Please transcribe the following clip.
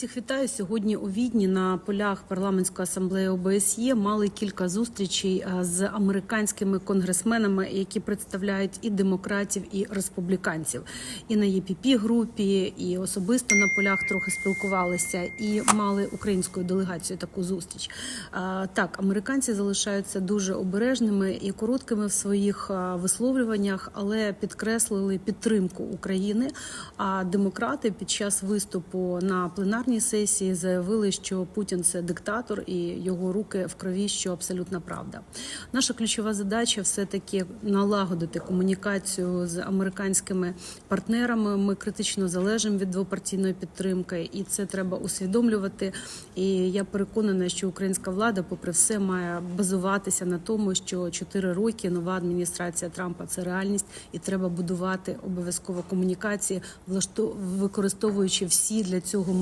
Всіх вітаю сьогодні у Відні на полях парламентської асамблеї ОБСЄ мали кілька зустрічей е, з американськими конгресменами, які представляють і демократів, і республіканців. І на єпп групі, і особисто на полях трохи спілкувалися, і мали українською делегацією таку зустріч. Е, Так, американці залишаються дуже обережними і короткими в своїх е, висловлюваннях, але підкреслили підтримку України. А демократи під час виступу на пленарній сесії заявили, що Путін це диктатор і його руки в крові, що абсолютна правда. Наша ключова задача все таки налагодити комунікацію з американськими партнерами. Ми критично залежимо від двопартійної підтримки, і це треба усвідомлювати. І я переконана, що українська влада, попри все, має базуватися на тому, що 4 роки нова адміністрація Трампа це реальність, і треба будувати обов'язково комунікації, влашто- використовуючи всі для цього можливості.